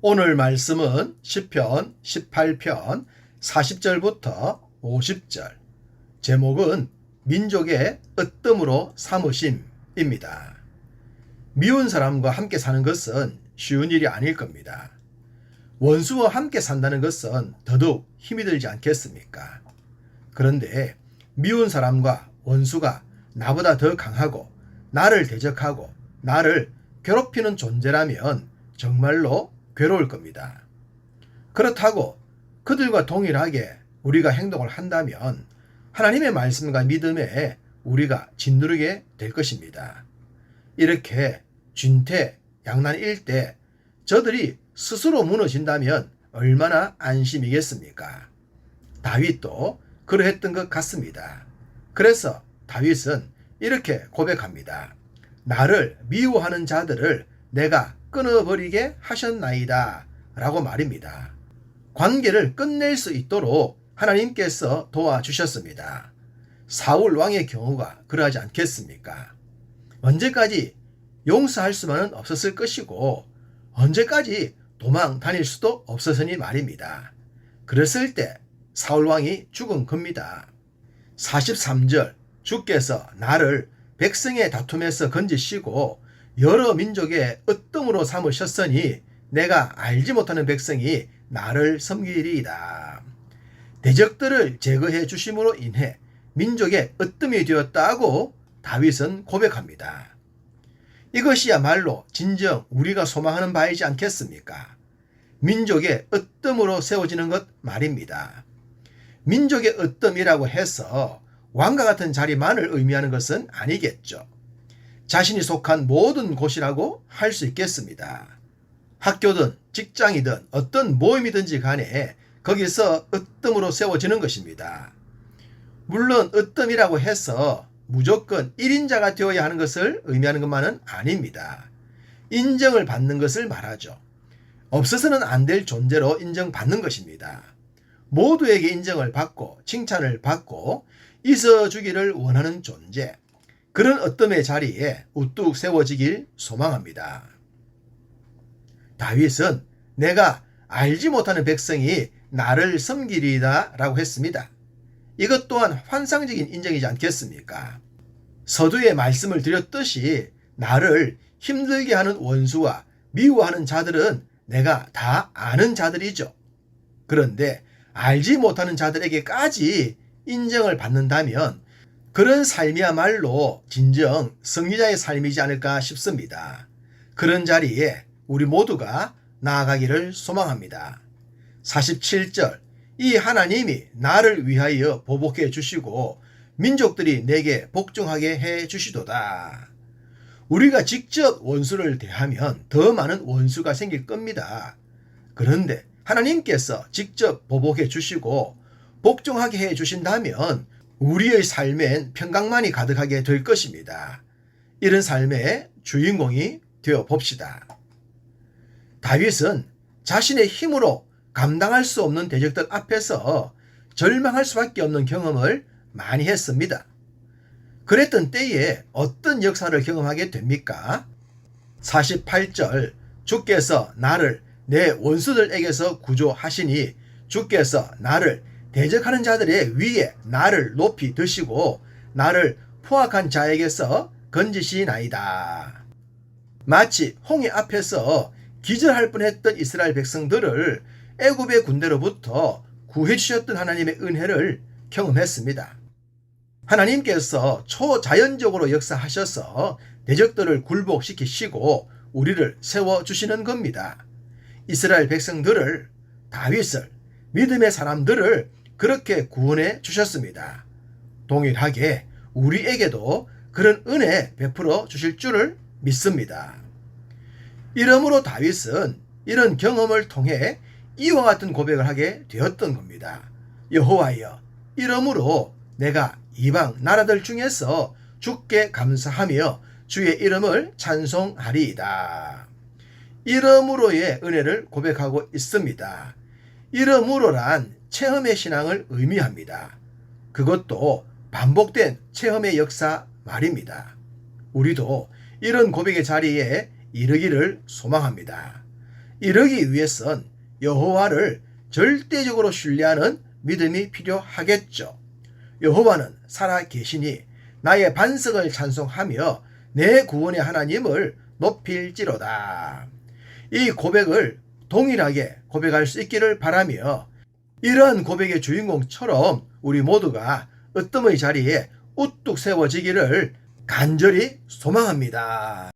오늘 말씀은 시편 18편 40절부터 50절. 제목은 민족의 으뜸으로 삼으심입니다. 미운 사람과 함께 사는 것은 쉬운 일이 아닐 겁니다. 원수와 함께 산다는 것은 더더욱 힘이 들지 않겠습니까? 그런데 미운 사람과 원수가 나보다 더 강하고 나를 대적하고 나를 괴롭히는 존재라면 정말로 괴로울 겁니다. 그렇다고 그들과 동일하게 우리가 행동을 한다면 하나님의 말씀과 믿음에 우리가 짓누르게 될 것입니다. 이렇게 준태, 양난일 때 저들이 스스로 무너진다면 얼마나 안심이겠습니까? 다윗도 그러했던 것 같습니다. 그래서 다윗은 이렇게 고백합니다. 나를 미워하는 자들을 내가 끊어버리게 하셨나이다. 라고 말입니다. 관계를 끝낼 수 있도록 하나님께서 도와주셨습니다. 사울 왕의 경우가 그러하지 않겠습니까? 언제까지 용서할 수만은 없었을 것이고 언제까지 도망 다닐 수도 없었으니 말입니다. 그랬을 때 사울 왕이 죽은 겁니다. 43절 주께서 나를 백성의 다툼에서 건지시고 여러 민족의 으뜸으로 삼으셨으니 내가 알지 못하는 백성이 나를 섬기리이다. 대적들을 제거해 주심으로 인해 민족의 으뜸이 되었다고 다윗은 고백합니다. 이것이야말로 진정 우리가 소망하는 바이지 않겠습니까? 민족의 으뜸으로 세워지는 것 말입니다. 민족의 으뜸이라고 해서 왕과 같은 자리만을 의미하는 것은 아니겠죠. 자신이 속한 모든 곳이라고 할 수 있겠습니다. 학교든 직장이든 어떤 모임이든지 간에 거기서 으뜸으로 세워지는 것입니다. 물론 으뜸이라고 해서 무조건 1인자가 되어야 하는 것을 의미하는 것만은 아닙니다. 인정을 받는 것을 말하죠. 없어서는 안 될 존재로 인정받는 것입니다. 모두에게 인정을 받고 칭찬을 받고 있어 주기를 원하는 존재. 그런 어떤 자리에 우뚝 세워지길 소망합니다. 다윗은 내가 알지 못하는 백성이 나를 섬기리다 라고 했습니다. 이것 또한 환상적인 인정이지 않겠습니까? 서두에 말씀을 드렸듯이 나를 힘들게 하는 원수와 미워하는 자들은 내가 다 아는 자들이죠. 그런데 알지 못하는 자들에게까지 인정을 받는다면 그런 삶이야말로 진정 승리자의 삶이지 않을까 싶습니다. 그런 자리에 우리 모두가 나아가기를 소망합니다. 47절 이 하나님이 나를 위하여 보복해 주시고 민족들이 내게 복종하게 해 주시도다. 우리가 직접 원수를 대하면 더 많은 원수가 생길 겁니다. 그런데 하나님께서 직접 보복해 주시고 복종하게 해 주신다면 우리의 삶엔 평강만이 가득하게 될 것입니다. 이런 삶의 주인공이 되어 봅시다. 다윗은 자신의 힘으로 감당할 수 없는 대적들 앞에서 절망할 수밖에 없는 경험을 많이 했습니다. 그랬던 때에 어떤 역사를 경험하게 됩니까? 48절 주께서 나를 내 원수들에게서 구조하시니 주께서 나를 대적하는 자들의 위에 나를 높이 드시고 나를 포악한 자에게서 건지시나이다. 마치 홍해 앞에서 기절할 뻔했던 이스라엘 백성들을 애굽의 군대로부터 구해 주셨던 하나님의 은혜를 경험했습니다. 하나님께서 초자연적으로 역사하셔서 대적들을 굴복시키시고 우리를 세워 주시는 겁니다. 이스라엘 백성들을 다윗을 믿음의 사람들을 그렇게 구원해 주셨습니다. 동일하게 우리에게도 그런 은혜 베풀어 주실 줄을 믿습니다. 이러므로 다윗은 이런 경험을 통해 이와 같은 고백을 하게 되었던 겁니다. 여호와여, 이러므로 내가 이방 나라들 중에서 주께 감사하며 주의 이름을 찬송하리이다. 이름으로의 은혜를 고백하고 있습니다. 이름으로란 체험의 신앙을 의미합니다. 그것도 반복된 체험의 역사 말입니다. 우리도 이런 고백의 자리에 이르기를 소망합니다. 이러기 위해선 여호와를 절대적으로 신뢰하는 믿음이 필요하겠죠. 여호와는 살아 계시니 나의 반석을 찬송하며 내 구원의 하나님을 높일지로다. 이 고백을 동일하게 고백할 수 있기를 바라며 이러한 고백의 주인공처럼 우리 모두가 으뜸의 자리에 우뚝 세워지기를 간절히 소망합니다.